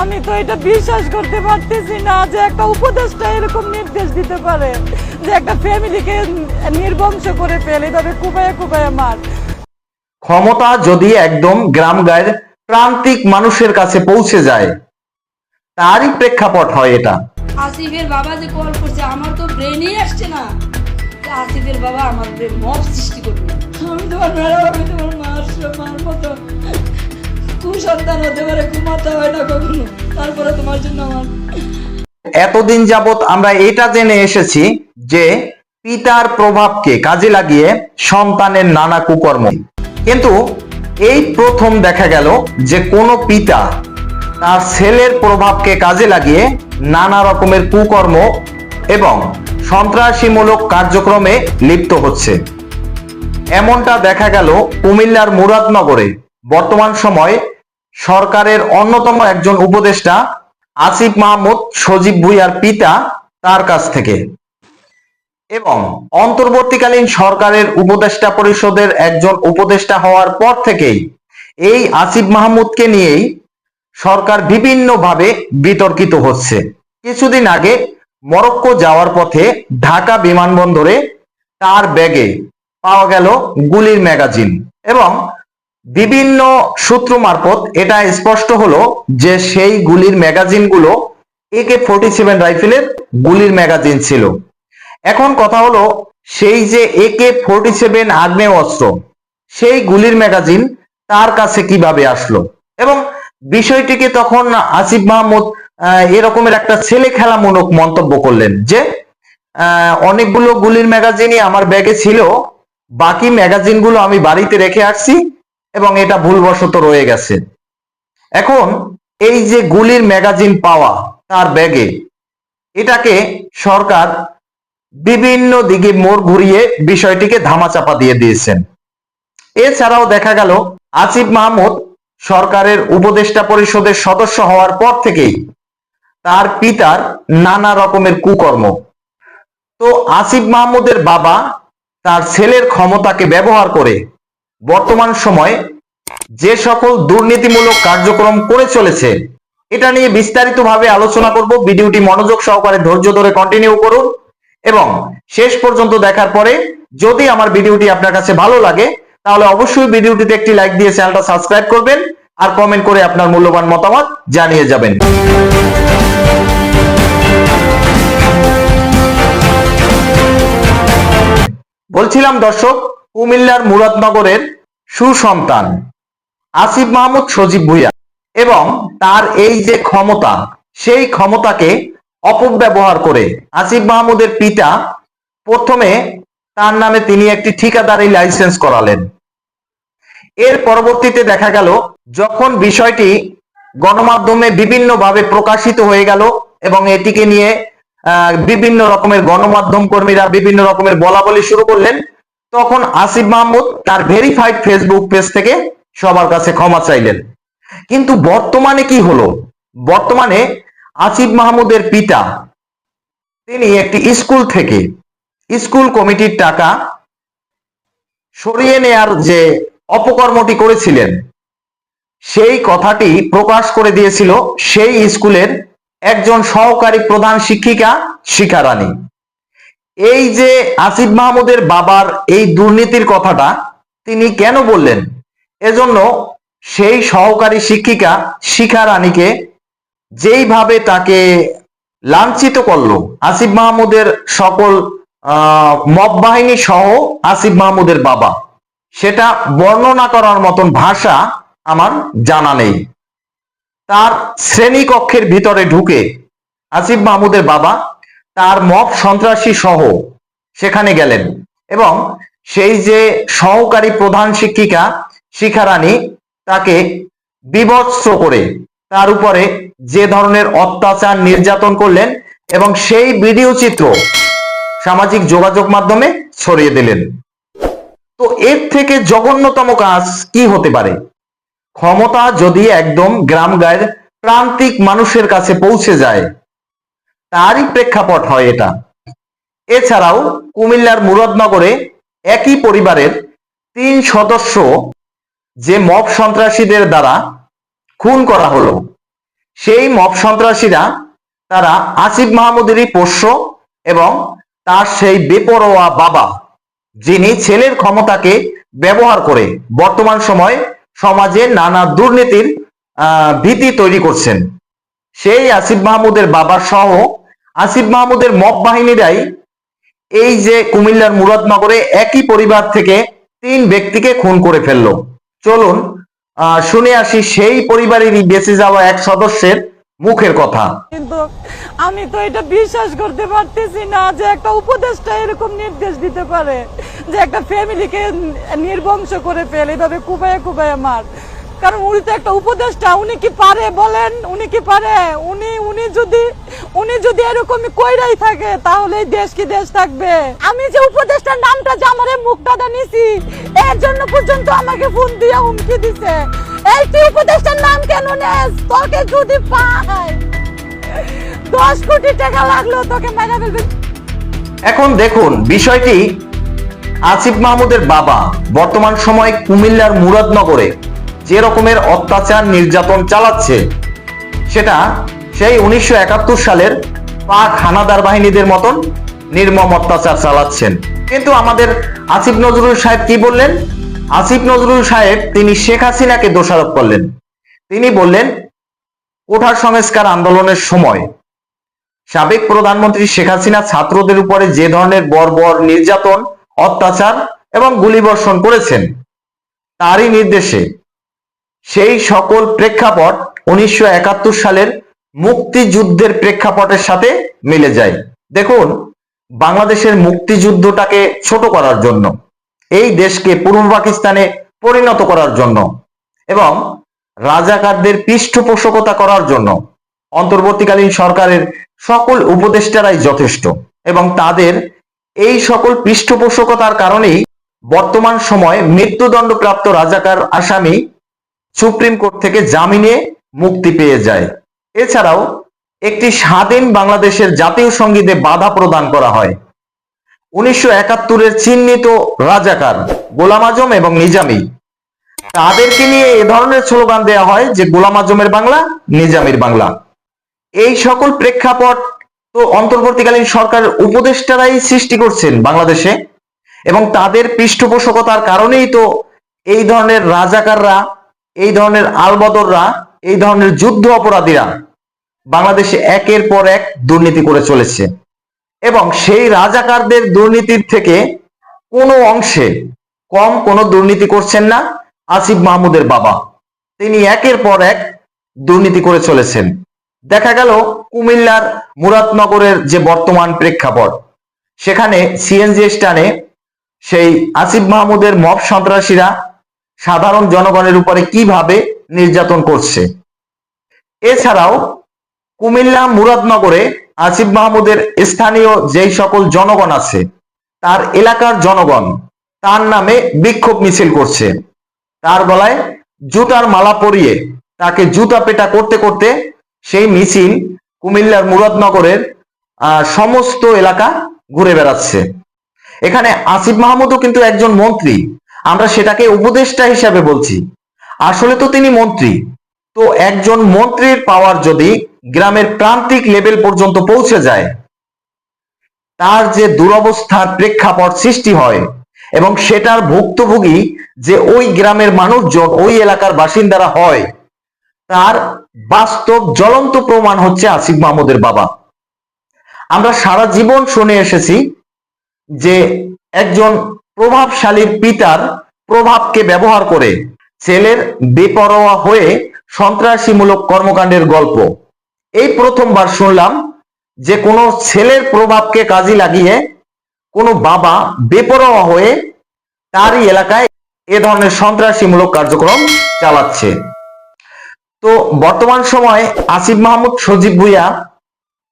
আমি তো এটা বিশ্বাস করতে পারতেছি না যে একটা উপদেশটা এরকম নির্দেশ দিতে পারে যে একটা ফ্যামিলিকে নির্বংশ করে ফেলে। তবে কুবাইয়া কুবাইয়া মার। ক্ষমতা যদি একদম গ্রাম গায়ের প্রান্তিক মানুষের কাছে পৌঁছে যায় তারই প্রেক্ষাপট হয় এটা। আসিফের বাবা যে কল করছে আমার তো ব্রেনই আসছে না। যে আসিফের বাবা আমার ব্রেন মব সৃষ্টি করবে। আমি তোমার ম্যাডাম আমি তোমার মার মার মতো এতদিন যাবত আমরা এটা জেনে এসেছি যে পিতার প্রভাবকে কাজে লাগিয়ে সন্তানের নানা কুকর্ম। কিন্তু এই প্রথম দেখা গেল যে কোনো পিতা তার ছেলের প্রভাবকে কাজে লাগিয়ে নানা রকমের কুকর্ম এবং সন্ত্রাসীমূলক কার্যক্রমে লিপ্ত হচ্ছে। এমনটা দেখা গেল কুমিল্লার মুরাদনগরে। বর্তমান সময় সরকারের অন্যতম একজন উপদেষ্টা আসিফ মাহমুদ, সজীব ভুইয়ার পিতা তার কাছ থেকে। এবং অন্তর্বর্তীকালীন সরকারের উপদেষ্টা পরিষদের একজন উপদেষ্টা হওয়ার পর থেকেই এই আসিফ মাহমুদকে নিয়েই সরকার বিভিন্নভাবে বিতর্কিত হচ্ছে। কিছুদিন আগে মরক্কো যাওয়ার পথে ঢাকা বিমানবন্দরে তার ব্যাগে পাওয়া গেল গুলির ম্যাগাজিন এবং বিভিন্ন সূত্র মারফত এটা স্পষ্ট হলো যে সেই গুলির ম্যাগাজিনগুলো একে ফোর্টি সেভেন রাইফেলের গুলির ম্যাগাজিন ছিল। এখন কথা হলো সেই যে একে ফোর্টি সেভেন আগ্নেয় অস্ত্র সেই গুলির ম্যাগাজিন তার কাছে কীভাবে আসলো? এবং বিষয়টিকে তখন আসিফ মাহমুদ এরকমের একটা ছেলে খেলামূলক মন্তব্য করলেন যে অনেকগুলো গুলির ম্যাগাজিনই আমার ব্যাগে ছিল, বাকি ম্যাগাজিনগুলো আমি বাড়িতে রেখে আসছি এবং এটা ভুলবশত রয়ে গেছে। এখন এই যে গুলির ম্যাগাজিন পাওয়া তার ব্যাগে, এটাকে সরকার বিভিন্ন দিকে মোড় ঘুরিয়ে বিষয়টিকে ধামাচাপা দিয়ে দিয়েছেন। এছাড়াও দেখা গেল, আসিফ মাহমুদ সরকারের উপদেষ্টা পরিষদের সদস্য হওয়ার পর থেকেই তার পিতার নানা রকমের কুকর্ম। তো আসিফ মাহমুদের বাবা তার ছেলের ক্ষমতাকে ব্যবহার করে বর্তমান সময় যে সকল দুর্নীতিমূলক কার্যক্রম করে চলেছে, এটা নিয়ে বিস্তারিতভাবে আলোচনা করব। ভিডিওটি মনোযোগ সহকারে ধৈর্য ধরে কন্টিনিউ করুন এবং শেষ পর্যন্ত দেখার পরে যদি আমার ভিডিওটি আপনার কাছে ভালো লাগে, তাহলে অবশ্যই ভিডিওটিতে একটি লাইক দিয়ে চ্যানেলটা সাবস্ক্রাইব করবেন আর কমেন্ট করে আপনার মূল্যবান মতামত জানিয়ে যাবেন। বলছিলাম দর্শক, কুমিল্লার মুরাদনগরের সুসন্তান। আসিফ মাহমুদ, সজীব ভুইয়া। এবং তার এই যে ক্ষমতা, সেই ক্ষমতাকে অপব্যবহার করে আসিফ মাহমুদের পিতা প্রথমে তার নামে তিনি একটি ঠিকাদারি লাইসেন্স করালেন। এর পরবর্তীতে দেখা গেল, যখন বিষয়টি গণমাধ্যমে বিভিন্নভাবে প্রকাশিত হয়ে গেল এবং এটিকে নিয়ে বিভিন্ন রকমের গণমাধ্যম কর্মীরা বিভিন্ন রকমের বলা বলি শুরু করলেন, তখন আসিফ মাহমুদ তার ভেরিফাইড ফেসবুক পেজ থেকে সবার কাছে ক্ষমা চাইলেন কিন্তু বর্তমানে কি হলো? বর্তমানে আসিফ মাহমুদের পিতা, তিনি একটি স্কুল থেকে, স্কুল কমিটির টাকা সরিয়ে নেয়ার যে অপকর্মটি করেছিলেন, সেই কথাটি প্রকাশ করে দিয়েছিল সেই স্কুলের একজন সহকারী প্রধান শিক্ষিকা শিখা রানী এই যে আসিফ মাহমুদের বাবার এই দুর্নীতির কথাটা তিনি কেন বললেন? এজন্য সেই সহকারী শিক্ষিকা শিখা রানীকে যেইভাবে তাকে লাঞ্ছিত করল, আসিফ মাহমুদের সকল মব বাহিনী সহ আসিফ মাহমুদের বাবা, সেটা বর্ণনা করার মতন ভাষা আমার জানা নেই। তার শ্রেণীকক্ষের ভিতরে ঢুকে আসিফ মাহমুদের বাবা তার মব সন্ত্রাসী সহ সেখানে গেলেন এবং সেই যে সহকারী প্রধান শিক্ষিকা শিখা রানী তাকে বিভৎস করে তার উপরে যে ধরনের অত্যাচার নির্যাতন করলেন এবং সেই ভিডিও চিত্র সামাজিক যোগাযোগ মাধ্যমে ছড়িয়ে দিলেন। তো এর থেকে জঘন্যতম কাজ কি হতে পারে? ক্ষমতা যদি একদম গ্রাম গায়ের প্রান্তিক মানুষের কাছে পৌঁছে যায়, তারই প্রেক্ষাপট হয় এটা। এছাড়াও কুমিল্লার মুরাদনগরে একই পরিবারের তিন সদস্য যে মব সন্ত্রাসীদের দ্বারা খুন করা হলো, সেই মব সন্ত্রাসীরা তারা আসিফ মাহমুদেরই পোষ্য এবং তার সেই বেপরোয়া বাবা, যিনি ছেলের ক্ষমতাকে ব্যবহার করে বর্তমান সময় সমাজে নানা দুর্নীতির ভীতি তৈরি করছেন। সেই আসিফ মাহমুদের বাবা সহ আসিফ মাহমুদের মব বাহিনীরাই এই যে কুমিল্লার মুরাদনগরে একই পরিবার থেকে তিন ব্যক্তিকে খুন করে ফেলল। চলুন শুনে আসি সেই পরিবারেরই বেঁচে যাওয়া এক সদস্যের মুখের কথা। কিন্তু আমি তো এটা বিশ্বাস করতে পারতেছি না যে একটা উপদেশটা এরকম নির্দেশ দিতে পারে, যে একটা ফ্যামিলিকে নির্বংশ করে ফেলে, এভাবে কুবায় কুবায় মার। কারণ উনি তো একটা উপদেশটা উনি কি পারে বলেন? উনি কি পারে? উনি যদি, উনি যদি কইরাই থাকে, তাহলে দেশ কি দেশ থাকবে? আমি যে নামটা যে আমার মুখটা এর জন্য পর্যন্ত আমাকে ফোন দিয়ে হুমকি দিছে। এই তুই নাম কেন নেস? তোকে যদি দশ কোটি টাকা লাগল তোকে মারা ফেলবে। এখন দেখুন, বিষয়টি আসিফ মাহমুদের বাবা, বর্তমান সময় কুমিল্লার মুরাদনগরে যে রকমের অত্যাচার নির্যাতন চালাচ্ছে, সেটা সেই উনিশশো একাত্তর সালের পাক হানাদার বাহিনীদের মতন নির্মম অত্যাচার চালাচ্ছেন। কিন্তু আমাদের আসিফ নজরুল সাহেব কি বললেন? আসিফ নজরুল সাহেব তিনি শেখ হাসিনাকে দোষারোপ করলেন। তিনি বললেন কোঠার সংস্কার আন্দোলনের সময় সাবেক প্রধানমন্ত্রী শেখ হাসিনা ছাত্রদের উপরে যে ধরনের বর্বর নির্যাতন, অত্যাচার এবং গুলিবর্ষণ করেছেন, তারই নির্দেশে সেই সকল প্রেক্ষাপট উনিশশো একাত্তর সালের মুক্তিযুদ্ধের প্রেক্ষাপটের সাথে মিলে যায়। দেখুন, বাংলাদেশের মুক্তিযুদ্ধটাকে ছোট করার জন্য, এই দেশকে পূর্ব পাকিস্তানে পরিণত করার জন্য এবং রাজাকারদের পৃষ্ঠপোষকতা করার জন্য অন্তর্বর্তীকালীন সরকারের সকল উপদেষ্টারাই যথেষ্ট এবং তাদের এই সকল পৃষ্ঠপোষকতার কারণেই বর্তমান সময়ে মৃত্যুদণ্ডপ্রাপ্ত রাজাকার আসামি সুপ্রিম কোর্ট থেকে জামিনে মুক্তি পেয়ে যায়। এছাড়াও একটি স্বাধীন বাংলাদেশের জাতীয় সঙ্গীতে বাধা প্রদান করা হয়। উনিশশো একাত্তরের চিহ্নিত রাজাকার গোলাম আজম এবং নিজামী। তাদেরকে নিয়ে এ ধরনের স্লোগান দেওয়া হয় যে, গোলাম আজমের বাংলা, নিজামীর বাংলা। এই সকল প্রেক্ষাপট তো অন্তর্বর্তীকালীন সরকারের উপদেষ্টারাই সৃষ্টি করছেন বাংলাদেশে এবং তাদের পৃষ্ঠপোষকতার কারণেই তো এই ধরনের রাজাকাররা, এই ধরনের আলবদররা, এই ধরনের যুদ্ধ অপরাধীরা বাংলাদেশে একের পর এক দুর্নীতি করে চলেছে। এবং সেই রাজাকারদের দুর্নীতির থেকে কোনো অংশে কম কোনো দুর্নীতি করছেন না আসিফ মাহমুদের বাবা। তিনি একের পর এক দুর্নীতি করে চলেছেন। দেখা গেল কুমিল্লার মুরাদনগরের যে বর্তমান প্রেক্ষাপট, সেখানে সিএনজি স্টানে সেই আসিফ মাহমুদের মব সন্ত্রাসীরা সাধারণ জনগণের উপরে কীভাবে নির্যাতন করছে। এছাড়াও কুমিল্লা মুরাদনগরে আসিফ মাহমুদের স্থানীয় যেই সকল জনগণ আছে, তার এলাকার জনগণ, তার নামে বিক্ষোভ মিছিল করছে। তার গলায় জুতার মালা পরিয়ে তাকে জুতা পেটা করতে করতে সেই মিছিল কুমিল্লার মুরাদনগরের সমস্ত এলাকা ঘুরে বেড়াচ্ছে। এখানে আসিফ মাহমুদও কিন্তু একজন মন্ত্রী। আমরা সেটাকে উপদেষ্টা হিসাবে বলছি। আসলে তো তিনি মন্ত্রী। তো একজন মন্ত্রীর পাওয়ার যদি গ্রামের প্রান্তিক লেভেল পর্যন্ত পৌঁছে যায়, তার যে দুরবস্থার প্রেক্ষাপট সৃষ্টি হয় এবং সেটার ভুক্তভোগী যে ওই গ্রামের মানুষজন, ওই এলাকার বাসিন্দারা হয়, তার বাস্তব জ্বলন্ত প্রমাণ হচ্ছে আসিফ মাহমুদের বাবা। আমরা সারা জীবন শুনে এসেছি যে একজন প্রভাবশালীর পিতার প্রভাবকে ব্যবহার করে ছেলের বেপরোয়া হয়ে সন্ত্রাসীমূলক কর্মকাণ্ডের গল্প। এই প্রথমবার শুনলাম যে কোনো ছেলের প্রভাবকে কাজে লাগিয়ে কোনো বাবা বেপরোয়া হয়ে তারই এলাকায় এ ধরনের সন্ত্রাসীমূলক কার্যক্রম চালাচ্ছে। তো বর্তমান সময়ে আসিফ মাহমুদ, সজীব ভুইয়া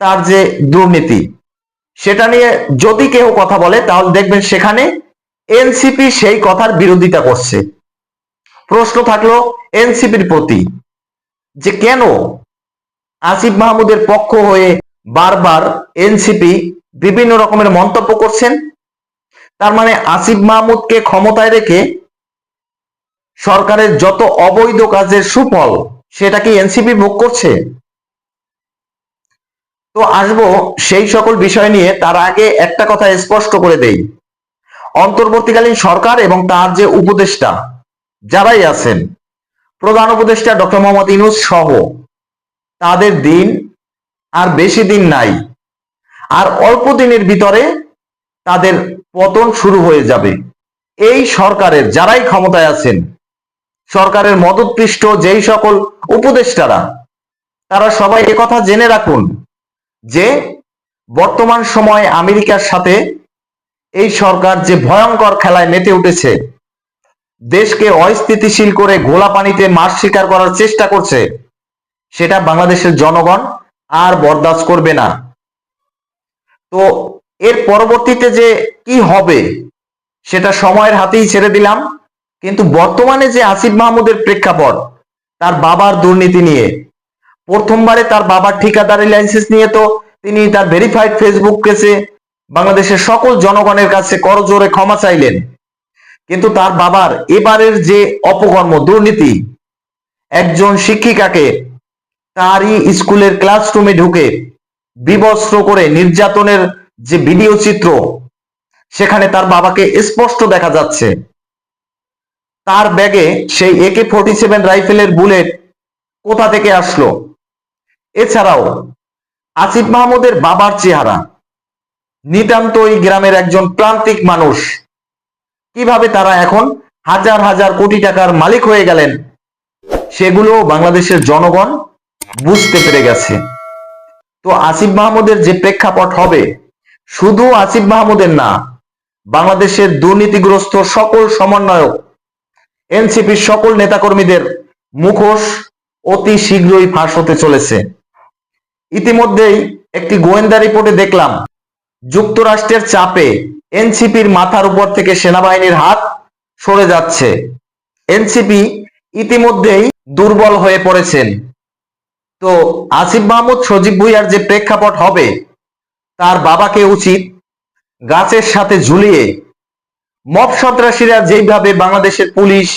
তার যে দুর্নীতি, সেটা নিয়ে যদি কেউ কথা বলে তাহলে দেখবেন সেখানে এনসিপি সেই কথার বিরোধিতা করছে। প্রশ্ন থাকল এনসিপির প্রতি যে কেন আসিফ মাহমুদের পক্ষ হয়ে বারবার এনসিপি বিভিন্ন রকমের মন্তব্য করছেন? তার মানে আসিফ মাহমুদকে ক্ষমতায় রেখে সরকারের যত অবৈধ কাজের সুফল সেটা কি এনসিপি ভোগ করছে? তো আসব সেই সকল বিষয় নিয়ে, তার আগে একটা কথা স্পষ্ট করে দেই। অন্তর্বর্তীকালীন সরকার এবং তার যে উপদেষ্টা যারাই আছেন, প্রধান উপদেষ্টা ডক্টর মোহাম্মদ ইনুস সহ, তাদের দিন আর বেশি দিন নাই। আর অল্প দিনের ভিতরে তাদের পতন শুরু হয়ে যাবে। এই সরকারের যারাই ক্ষমতায় আছেন, সরকারের মদতপৃষ্ট যেই সকল উপদেষ্টারা, তারা সবাই কথা জেনে রাখুন যে বর্তমান সময়ে আমেরিকার সাথে এই সরকার যে ভয়ঙ্কর খেলায় মেতে উঠেছে দেশকে অস্থিতিশীল করে ঘোলা পানিতে মাছ শিকার করার চেষ্টা করছে। সেটা বাংলাদেশের জনগণ আর বরদাস্ত করবে না। তো এর পরবর্তীতে যে কি হবে, সেটা সময়ের হাতেই ছেড়ে দিলাম। কিন্তু বর্তমানে যে আসিফ মাহমুদের প্রেক্ষাপট, তার বাবার দুর্নীতি নিয়ে, প্রথমবারে তার বাবার ঠিকাদারি লাইসেন্স নিয়ে তো তিনি তার ভেরিফাইড ফেসবুক কেসে বাংলাদেশের সকল জনগণের কাছে করজোরে ক্ষমা চাইলেন। কিন্তু তার বাবার এবারের যে অপকর্ম, দুর্নীতি, একজন শিক্ষিকাকে তারই স্কুলের ক্লাসরুমে ঢুকে বিবস্ত্র করে নির্যাতনের যে ভিডিও চিত্র, সেখানে তার বাবাকে স্পষ্ট দেখা যাচ্ছে। তার ব্যাগে সেই একে ফোর্টি সেভেন রাইফেলের বুলেট কোথা থেকে আসলো? এছাড়াও, আসিফ মাহমুদের বাবার চেহারা, নিতান্তই গ্রামের একজন প্রান্তিক মানুষ। কীভাবে তারা এখন হাজার হাজার কোটি টাকার মালিক হয়ে গেলেন, সেগুলো বাংলাদেশের জনগণ বুঝতে পেরে গেছে। তো আসিফ মাহমুদের যে প্রেক্ষাপট হবে, শুধু আসিফ মাহমুদের না, বাংলাদেশের দুর্নীতিগ্রস্ত সকল সমন্বয়ক, এনসিপির সকল নেতাকর্মীদের মুখোশ অতি শীঘ্রই ফাঁস হতে চলেছে। ইতিমধ্যেই একটি গোয়েন্দা রিপোর্টে দেখলাম, যুক্তরাষ্ট্রের চাপে এনসিপির মাথার উপর থেকে সেনাবাহিনীর হাত সরে যাচ্ছে। এনসিপি ইতিমধ্যেই দুর্বল হয়ে পড়েছেন। তো আসিফ মাহমুদ, সজীব ভুইয়ার যে প্রেক্ষাপট হবে, তার বাবাকে উচিত গাছের সাথে ঝুলিয়ে মব সন্ত্রাসীরা যেইভাবে বাংলাদেশের পুলিশ,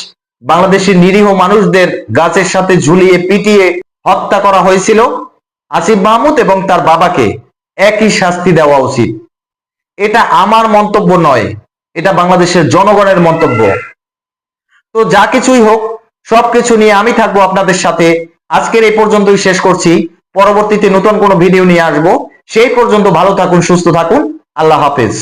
বাংলাদেশের নিরীহ মানুষদের গাছের সাথে ঝুলিয়ে, পিটিয়ে হত্যা করা হয়েছিল, আসিফ মাহমুদ এবং তার বাবাকে একই শাস্তি দেওয়া উচিত। এটা আমার মন্তব্য নয়, এটা বাংলাদেশের জনগণের মন্তব্য। তো যা কিছুই হোক সবকিছু নিয়ে আমি থাকব আপনাদের সাথে। আজকের এই পর্যন্তই শেষ করছি। পরবর্তীতে নতুন কোনো ভিডিও নিয়ে আসব। সেই পর্যন্ত ভালো থাকুন, সুস্থ থাকুন। আল্লাহ হাফেজ।